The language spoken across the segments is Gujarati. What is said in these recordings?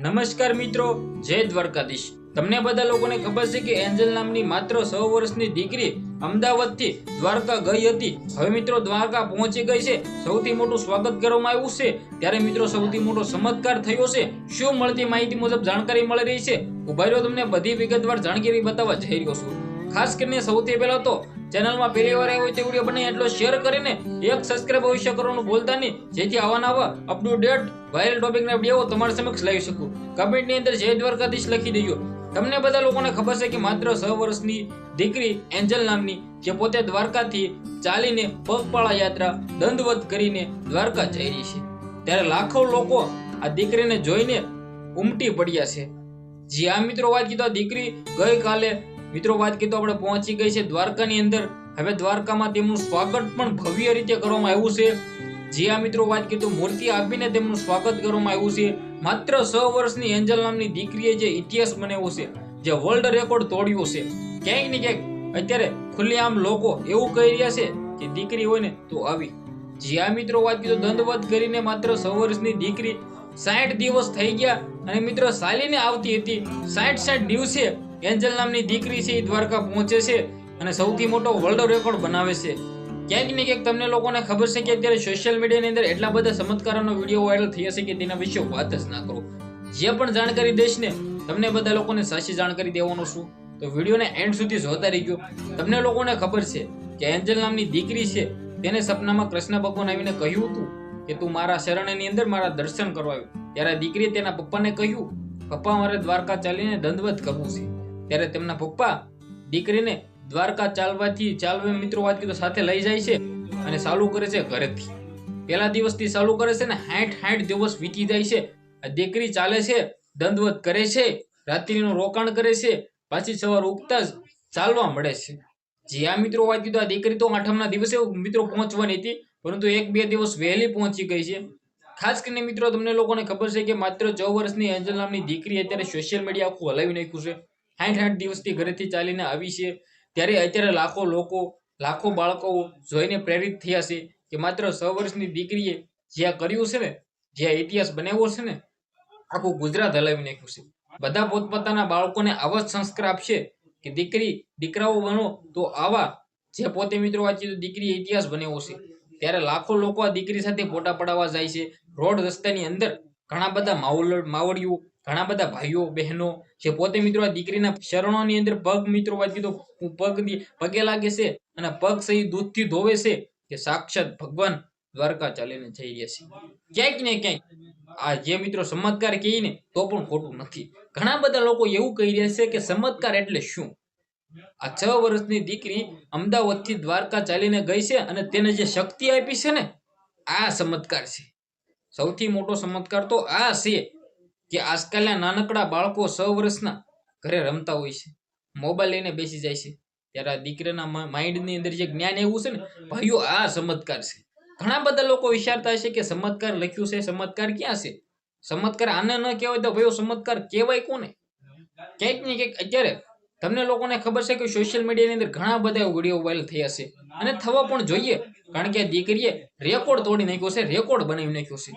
નમસ્કાર મિત્રો, જય દ્વારકાધીશ. તમને બધા લોકોને ખબર છે કે એન્જલ નામની માત્ર છ વર્ષની દીકરી અમદાવાદથી દ્વારકા ગઈ હતી. હવે મિત્રો દ્વારકા પહોંચી ગઈ છે. સૌથી મોટું સ્વાગત કરવામાં આવ્યું છે. ત્યારે મિત્રો સૌથી મોટો ચમત્કાર થયો છે. શું મળતી માહિતી મુજબ જાણકારી મળી રહી છે? ઊભા રહ્યો તમને બધી વિગતવાર જાણકારી બતાવવા જઈ રહ્યો છું. ખાસ કરીને સૌથી પહેલા તો ચેનલમાં પહેલી વાર આવ્યો તે વીડિયો બને એટલો શેર કરીને એક સબસ્ક્રાઇબ અવશ્ય કરવાનું ભૂલતા નહીં. જેથી આવા નવા અપ ટુ ડેટ વાયરલ ટોપિકના વીડિયો તમારા સમક્ષ લાવી શકું. કમેન્ટની અંદર જય દ્વારકાધીશ લખી દેજો. તમને બધા લોકોને ખબર છે કે માત્ર છ વર્ષની દીકરી એન્જલ નામની, જે પોતે દ્વારકાથી ચાલીને પગપાળા યાત્રા દંડવત કરીને દ્વારકા જઈ રહી છે. ત્યારે લાખો લોકો આ દીકરીને જોઈને ઉમટી પડ્યા છે. જે આ મિત્રો, વાત કીધો દીકરી ગઈકાલે મિત્રો, વાત કીધો આપણે પહોંચી ગઈ છે દ્વારકાની અંદર. હવે દ્વારકામાં તેમનું સ્વાગત પણ ભવ્ય રીતે કરવામાં આવ્યું છે. જી આ મિત્રો, વાત કીધું. મૂર્તિ આપીને તેમનું સ્વાગત કરવામાં આવ્યું છે. માત્ર છ વર્ષની એન્જલ નામની દીકરીએ જે ઇતિહાસ બનાવ્યો છે, જે વર્લ્ડ રેકોર્ડ તોડ્યો છે. ક્યાંક ને ક્યાંક અત્યારે ખુલ્લેઆમ લોકો એવું કહી રહ્યા છે કે દીકરી હોય ને તો આવી. જી આ મિત્રો, વાત કીધું. દંડવત કરીને માત્ર છ વર્ષની દીકરી સાઠ દિવસ થઈ ગયા. અને મિત્રો સાલીને આવતી હતી. સાઠ સાઠ દિવસે એન્જલ નામની દીકરી છે, એ દ્વારકા પહોંચે છે અને સૌથી મોટો વર્લ્ડ રેકોર્ડ બનાવે છે. ક્યાંક ને ક્યાંક તમને લોકોને ખબર છે કે અત્યારે સોશિયલ મીડિયાની અંદર એટલા બધા ચમત્કારોનો વીડિયો વાયરલ થઈ હશે કે તેના વિશે વાત જ ના કરો. જે પણ જાણકારી દઈશ ને, તમને બધા લોકોને સાચી જાણકારી દેવાનો છું. તો વિડીયોને એન્ડ સુધી જોતા રહીજો. તમને લોકોને ખબર છે કે એન્જલ નામની દીકરી છે, તેને સપનામાં કૃષ્ણ ભગવાન આવીને કહ્યું હતું કે તું મારા શરણની અંદર મારા દર્શન કરવા આવ્યો. ત્યારે દીકરીએ તેના પપ્પાને કહ્યું, પપ્પા, મારે દ્વારકા ચાલીને દંડવત કરવું છે. ત્યારે તેમના પપ્પા દીકરીને દ્વારકા ચાલવાથી ચાલવે મિત્રો વાત કીધું સાથે લઈ જાય છે અને ચાલુ કરે છે ઘરેથી. પહેલા દિવસથી ચાલુ કરે છે ને હાઠ હાઠ દિવસ વીતી જાય છે. દીકરી ચાલે છે, દંડવત કરે છે, રાત્રિનું રોકાણ કરે છે, પાછી સવાર ઉગતા જ ચાલવા મળે છે. જે આ મિત્રો વાત કીધું આ દીકરી તો આઠમના દિવસે મિત્રો પહોંચવાની હતી, પરંતુ એક બે દિવસ વહેલી પહોંચી ગઈ છે. ખાસ કરીને મિત્રો, તમને લોકોને ખબર છે કે માત્ર ચૌ વર્ષની એન્જલ નામની દીકરી અત્યારે સોશિયલ મીડિયા આખું હલાવી નાખ્યું છે. સાઠ સાઠ દિવસથી ઘરેથી ચાલીને આવી છે. ત્યારે અત્યારે લાખો લોકો, લાખો બાળકો જોઈને પ્રેરિત થયા છે કે માત્ર છ વર્ષની દીકરીએ જે આ કર્યું છે ને, જે આ ઇતિહાસ બનાવ્યો છે ને, આખું ગુજરાત હલાવી નાખ્યું છે. બધા પોતપોતાના બાળકોને આવા જ સંસ્કાર આપશે કે દીકરી, દીકરાઓ બનો તો આવા જે પોતે મિત્રો વાંચી દીકરી ઇતિહાસ બનાવ્યો છે. ત્યારે લાખો લોકો આ દીકરી સાથે ફોટા પડાવવા જાય છે. રોડ રસ્તાની અંદર ઘણા બધા માવલ માવડિયું ઘણા બધા ભાઈઓ, બહેનો જે પોતે મિત્રો આ દીકરીના શરણોની અંદર પગ મિત્રો વાત કીધો પગ પગે લાગે છે અને પગ સહી દૂધથી ધોવે છે કે સાક્ષાત ભગવાન દ્વારકા ચાલીને જઈ રહ્યા છે. ક્યાંક ને ક્યાંક આ જે મિત્રો ચમત્કાર કહીએ ને તો પણ ખોટું નથી. ઘણા બધા લોકો એવું કહી રહ્યા છે કે ચમત્કાર એટલે શું? આ છ વર્ષની દીકરી અમદાવાદથી દ્વારકા ચાલીને ગઈ છે અને તેને જે શક્તિ આપી છે ને, આ ચમત્કાર છે. સૌથી મોટો ચમત્કાર તો આ છે કે આજકાલના નાનકડા બાળકો છ વર્ષના ઘરે રમતા હોય છે. મોબાઈલ લઈને બેસી જાય છે. ત્યારે આ દીકરાના માઇન્ડની અંદર જે જ્ઞાન એવું છે ને, ભાઈઓ, આ ચમત્કાર છે. ઘણા બધા લોકો વિચારતા હશે કે ચમત્કાર લખ્યું છે, ચમત્કાર ક્યાં છે? ચમત્કાર આને ન કહેવાય તો ભાઈઓ, ચમત્કાર કહેવાય કોને? ક્યાંક ને ક્યાંક અત્યારે તમને લોકોને ખબર છે કે સોશિયલ મીડિયાની અંદર ઘણા બધા વીડિયો વાયરલ થયા છે. અને થવા પણ જોઈએ. કારણ કે દીકરીએ રેકોર્ડ તોડી નાખ્યો છે રેકોર્ડ બનાવી નાખ્યો છે.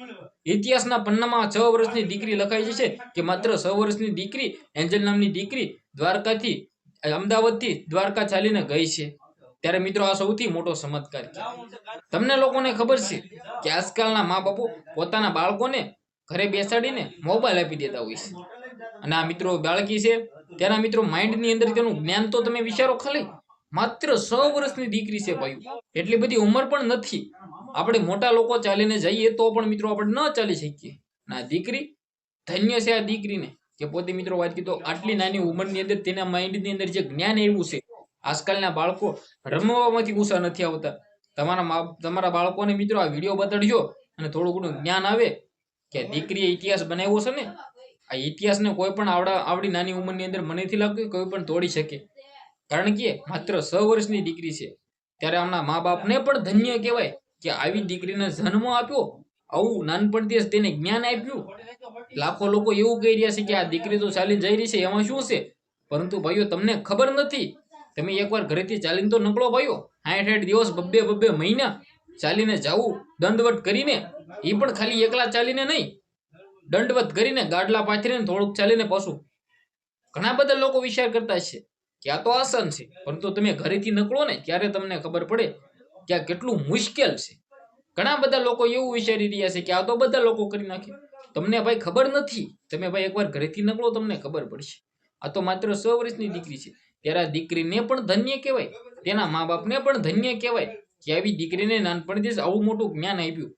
ઇતિહાસના પન્નામાં છ વર્ષની દીકરી લખાઈ છે કે માત્ર છ વર્ષની દીકરી, એન્જલ નામની દીકરી દ્વારકાથી અમદાવાદથી દ્વારકા ચાલીને ગઈ છે. ત્યારે મિત્રો આ સૌથી મોટો ચમત્કાર છે. તમને લોકોને ખબર છે કે આજકાલના મા બાપો પોતાના બાળકોને ઘરે બેસાડીને મોબાઈલ આપી દેતા હોય છે. અને આ મિત્રો બાળકી છે, તેના મિત્રો માઇન્ડની અંદર તેનું જ્ઞાન તો તમે વિચારો ખાલી. માત્ર સો વર્ષની દીકરી છે ભાઈ. એટલી બધી ઉંમર પણ નથી. આપણે મોટા લોકો ચાલીને જઈએ તો પણ મિત્રો આપણે ન ચાલી શકીએ. ના, દીકરી ધન્ય છે આ દીકરીને. કે પોતે મિત્રો વાત કીધો, આટલી નાની ઉંમરની અંદર તેના માઇન્ડની અંદર જે જ્ઞાન એવું છે, આજકાલના બાળકો રમવામાંથી ગુસ્સા નથી આવતા. તમારા તમારા બાળકોને મિત્રો આ વીડિયો બતાડજો અને થોડું ઘણું જ્ઞાન આવે કે દીકરીએ ઇતિહાસ બનાવ્યો છે ને? આ ઇતિહાસને કોઈ પણ આવડા, આવડી નાની ઉંમરની અંદર મને નથી લાગતું કોઈ પણ તોડી શકે. કારણ કે માત્ર છ વર્ષની દીકરી છે. ત્યારે આમના મા બાપને પણ ધન્ય કહેવાય કે આવી દીકરીને જન્મ આપ્યો, આવું નાનપણથી તેને જ્ઞાન આપ્યું. લાખો લોકો એવું કહી રહ્યા છે કે આ દીકરી તો ચાલી જઈ રહી છે, એમાં શું છે? પરંતુ ભાઈઓ, તમને ખબર નથી. તમે એકવાર ઘરેથી ચાલીને તો નકળો ભાઈઓ. હાઠ આઠ દિવસ, બબ્બે બબ્બે મહિના ચાલીને જાવું દંડવટ કરીને એ પણ ખાલી એકલા ચાલીને નહીં. દંડવત કરીને ગાડલા પાથરીને થોડુંક ચાલીને પાછું. ઘણા બધા લોકો વિચાર કરતા છે કે આ તો આસન છે. પરંતુ તમે ઘરેથી નીકળો ને, ત્યારે તમને ખબર પડે કે આ કેટલું મુશ્કેલ છે. ઘણા બધા લોકો એવું વિચારી રહ્યા છે કે આ તો બધા લોકો કરી નાખે. તમને ભાઈ ખબર નથી. તમે ભાઈ એકવાર ઘરેથી નીકળો, તમને ખબર પડશે. આ તો માત્ર સો વર્ષની દીકરી છે. ત્યારે આ દીકરીને પણ ધન્ય કહેવાય. તેના મા બાપને પણ ધન્ય કહેવાય કે આવી દીકરીને નાનપણથી જ આવું મોટું જ્ઞાન આપ્યું.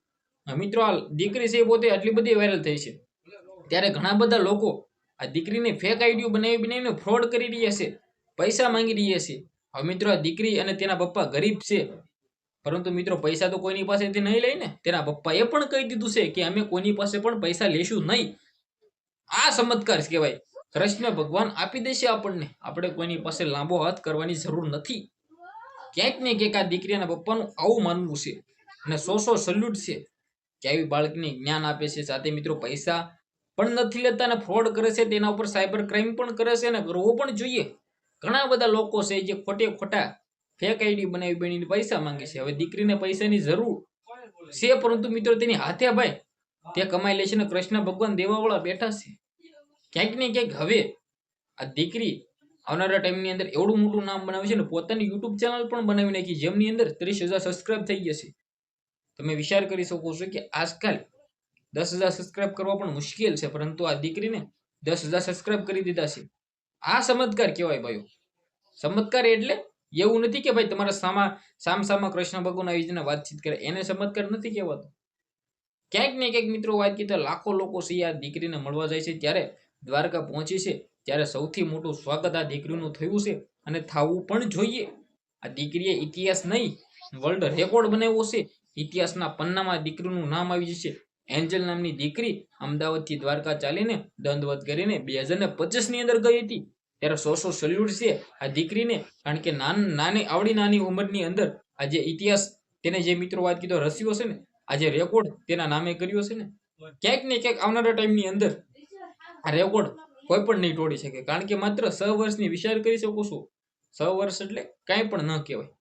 મિત્રો, આ દીકરી છે પોતે આટલી બધી વાયરલ થઈ છે. ત્યારે ઘણા બધા લોકો આ દીકરીને ફેક આઈડિયો બનાવી બનાવીને ફ્રોડ કરી રહ્યા છે. પૈસા માંગી રહીએ છીએ. હવે મિત્રો આ દીકરી અને તેના પપ્પા ગરીબ છે. પરંતુ મિત્રો, પૈસા તો કોઈની પાસેથી નહીં લઈને તેના પપ્પાએ પણ કહી દીધું છે કે અમે કોઈની પાસે પણ પૈસા લેશું નહીં. આ ચમત્કાર કહેવાય કૃષ્ણ ભગવાન આપી દેશે આપણને. આપણે કોઈની પાસે લાંબો હાથ કરવાની જરૂર નથી. ક્યાંક ને ક્યાંક આ દીકરીના પપ્પાનું આવું માનવું છે અને સો સો સલ્યુટ છે કે આવી બાળકને જ્ઞાન આપે છે. સાથે મિત્રો, પૈસા પણ નથી લેતા અને ફ્રોડ કરે છે. તેના ઉપર સાયબર ક્રાઇમ પણ કરે છે અને કરવો પણ જોઈએ. ઘણા બધા લોકો છે જે ખોટે ખોટા ફેક આઈડી બનાવી બનીને પૈસા માંગે છે. હવે દીકરીને પૈસાની જરૂર છે, પરંતુ મિત્રો તેની હાથે ભાઈ તે કમાઈ લે છે ને કૃષ્ણ ભગવાન દેવાવાળા બેઠા છે. ક્યાંક ને ક્યાંક હવે આ દીકરી આવનારા ટાઈમની અંદર એવડું મોટું નામ બનાવે છે ને પોતાની યુટ્યુબ ચેનલ પણ બનાવી નાખી જેમની અંદર ત્રીસ હજાર સબસ્ક્રાઇબ થઈ ગયા છે. તમે વિચાર કરી શકો છો કે આજકાલ દસ હજાર સબસ્ક્રાઇબ કરવા પણ મુશ્કેલ છે, પરંતુ આ દીકરીને દસ હજાર સબસ્ક્રાઇબ કરી દીધા છે. આ ચમત્કાર કહેવાય ભાઈઓ. ચમત્કાર એટલે એવું નથી કે ભાઈ તમારા સામા સામ સામા કૃષ્ણ ભગવાન આવી જઈને વાતચીત કરે. એને ચમત્કાર નથી કહેવાતો. ક્યાંક ને ક્યાંક મિત્રો વાત કીધા લાખો લોકો છે આ દીકરીને મળવા જાય છે. ત્યારે દ્વારકા પહોંચી છે. ત્યારે સૌથી મોટું સ્વાગત આ દીકરીનું થયું છે અને થવું પણ જોઈએ. આ દીકરીએ ઇતિહાસ નહીં વર્લ્ડ રેકોર્ડ બનાવ્યો છે. ઇતિહાસના પન્નામાં દીકરીનું નામ આવી જશે. એન્જલ નામની દીકરી અમદાવાદથી દ્વારકા ચાલીને દંડવત કરીને બે હજાર ને પચીસની અંદર ગઈ હતી. ત્યારે સો સો સલ્યુટ છે આ દીકરીને, કારણ કે નાની આવડી નાની ઉંમરની અંદર આ જે ઇતિહાસ, તેને જે મિત્રો વાત કીધો, રસ્યો છે ને આ જે રેકોર્ડ તેના નામે કર્યો છે ને. ક્યાંક ને ક્યાંક આવનારા ટાઈમની અંદર આ રેકોર્ડ કોઈ પણ નહીં તોડી શકે, કારણ કે માત્ર છ વર્ષની વિચાર કરી શકો છો. છ વર્ષ એટલે કાંઈ પણ ન કહેવાય.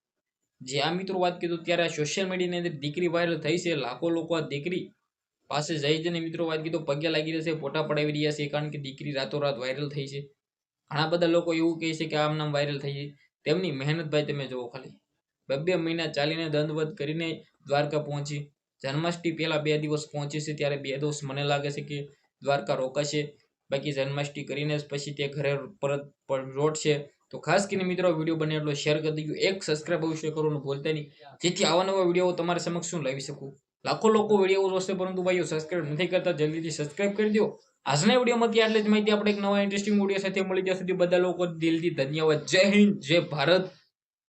જે આ મિત્રો વાત કીધું, ત્યારે આ સોશિયલ મીડિયાની અંદર દીકરી વાયરલ થઈ છે, લાખો લોકો આ દીકરી પાસે જઈ જઈને મિત્રો વાત કીધું, પગે લાગી છે ફોટા પડાવી રહ્યા છે, કારણ કે દીકરી રાતોરાત વાયરલ થઈ છે. ઘણા બધા લોકો એવું કહે છે કે આમ નામ વાયરલ થઈ છે. તેમની મહેનત ભાઈ તમે જુઓ ખાલી. બે બે મહિના ચાલીને દંડવત કરીને દ્વારકા પહોંચી. જન્માષ્ટમી પહેલા બે દિવસ પહોંચી છે, ત્યારે બે દિવસ મને લાગે છે કે દ્વારકા રોકાશે. બાકી જન્માષ્ટમી કરીને પછી તે ઘરે પરત પર રોડશે તો ખાસ કરીને મિત્રો વીડિયો બને એટલો શેર કરી દીધું એક સબસ્ક્રાઇબ અવશ્ય કરવાનું ભૂલતા નહીં. જેથી આવા નવા વીડિયો તમારા સમક્ષ શું લાવી શકું. લાખો લોકો વીડિયો જોશે, પરંતુ ભાઈઓ સબસ્ક્રાઇબ નથી કરતા, જલ્દીથી સબસ્ક્રાઇબ કરી દો. આજના વિડીયોમાંથી આટલી જ માહિતી, આપણે એક નવા ઇન્ટરેસ્ટિંગ વીડિયો સાથે મળી ત્યાં સુધી બધા લોકો દિલથી ધન્યવાદ. જય હિન્દ, જય ભારત.